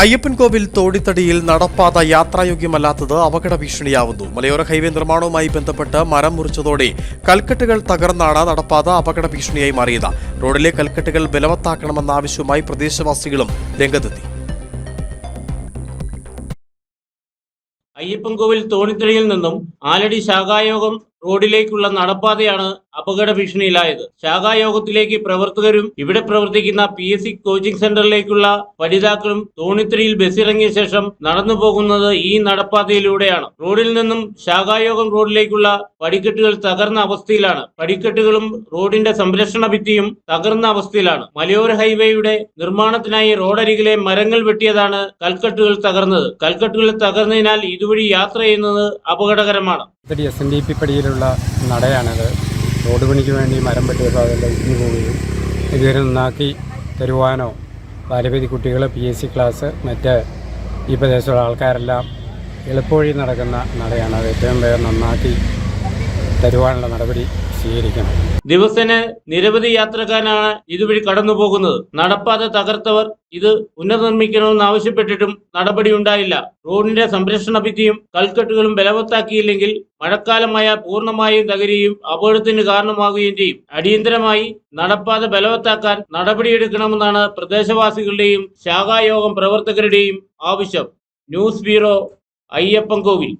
അയ്യപ്പൻകോവിൽ തോടിത്തടിയിൽ നടപ്പാത യാത്രായോഗ്യമല്ലാത്തത് അപകട ഭീഷണിയാവുന്നു. മലയോര ഹൈവേ നിർമ്മാണവുമായി ബന്ധപ്പെട്ട് മരം മുറിച്ചതോടെ കൽക്കെട്ടുകൾ തകർന്നാണ് നടപ്പാത അപകട ഭീഷണിയായി മാറിയത്. റോഡിലെ കൽക്കെട്ടുകൾ ബലവത്താക്കണമെന്ന ആവശ്യവുമായി പ്രദേശവാസികളും രംഗത്തെത്തി. അയ്യപ്പൻകോവിൽ തോണിത്തടിയിൽ നിന്നും ആലടി ശാഖായോഗം റോഡിലേക്കുള്ള നടപ്പാതയാണ് അപകട ഭീഷണിയിലായത്. ശാഖായോഗത്തിലേക്ക് പ്രവർത്തകരും ഇവിടെ പ്രവർത്തിക്കുന്ന പി എസ് സി കോച്ചിംഗ് സെന്ററിലേക്കുള്ള പഠിതാക്കളും തോണിത്തിരിയിൽ ബസ്സിറങ്ങിയ ശേഷം നടന്നു പോകുന്നത് ഈ നടപ്പാതയിലൂടെയാണ്. റോഡിൽ നിന്നും ശാഖായോഗം റോഡിലേക്കുള്ള പടിക്കെട്ടുകൾ തകർന്ന അവസ്ഥയിലാണ്. പടിക്കെട്ടുകളും റോഡിന്റെ സംരക്ഷണ ഭിത്തിയും തകർന്ന അവസ്ഥയിലാണ്. മലയോര ഹൈവേയുടെ നിർമ്മാണത്തിനായി റോഡരികിലെ മരങ്ങൾ വെട്ടിയതാണ് കൽക്കെട്ടുകൾ തകർന്നത്. കൽക്കെട്ടുകൾ തകർന്നതിനാൽ ഇതുവഴി യാത്ര ചെയ്യുന്നത് അപകടകരമാണ്. ഇത്തിരി എസ് നടയാണത്. റോഡ് പണിക്ക് വേണ്ടി മരം വെട്ടിയപ്പോൾ അതെല്ലാം ഇടിഞ്ഞു പോവുകയും ഇതുവരെ നന്നാക്കി തരുവാനോ ബാലവേദി കുട്ടികൾ പി എസ് സി ക്ലാസ് മറ്റ് ഈ പ്രദേശത്തുള്ള ആൾക്കാരെല്ലാം എളുപ്പവഴി നടക്കുന്ന നടയാണ് അത് ഏറ്റവും വേഗം നന്നാക്കി തരുവാനുള്ള നടപടി സ്വീകരിക്കണം. ദിവസേന നിരവധി യാത്രക്കാരാണ് ഇതുവഴി കടന്നു പോകുന്നത് നടപ്പാത തകർത്തവർ ഇത് പുനർനിർമ്മിക്കണമെന്ന് ആവശ്യപ്പെട്ടിട്ടും നടപടി ഉണ്ടായില്ല. റോഡിന്റെ സംരക്ഷണ ഭിത്തിയും കൽക്കെട്ടുകളും ബലവത്താക്കിയില്ലെങ്കിൽ മഴക്കാലമായ പൂർണമായും തകരുകയും അപകടത്തിന് കാരണമാകുകയും ചെയ്യും. അടിയന്തരമായി നടപ്പാത ബലവത്താക്കാൻ നടപടിയെടുക്കണമെന്നാണ് പ്രദേശവാസികളുടെയും ശാഖായോഗം പ്രവർത്തകരുടെയും ആവശ്യം. News bureau Ayyappankovil.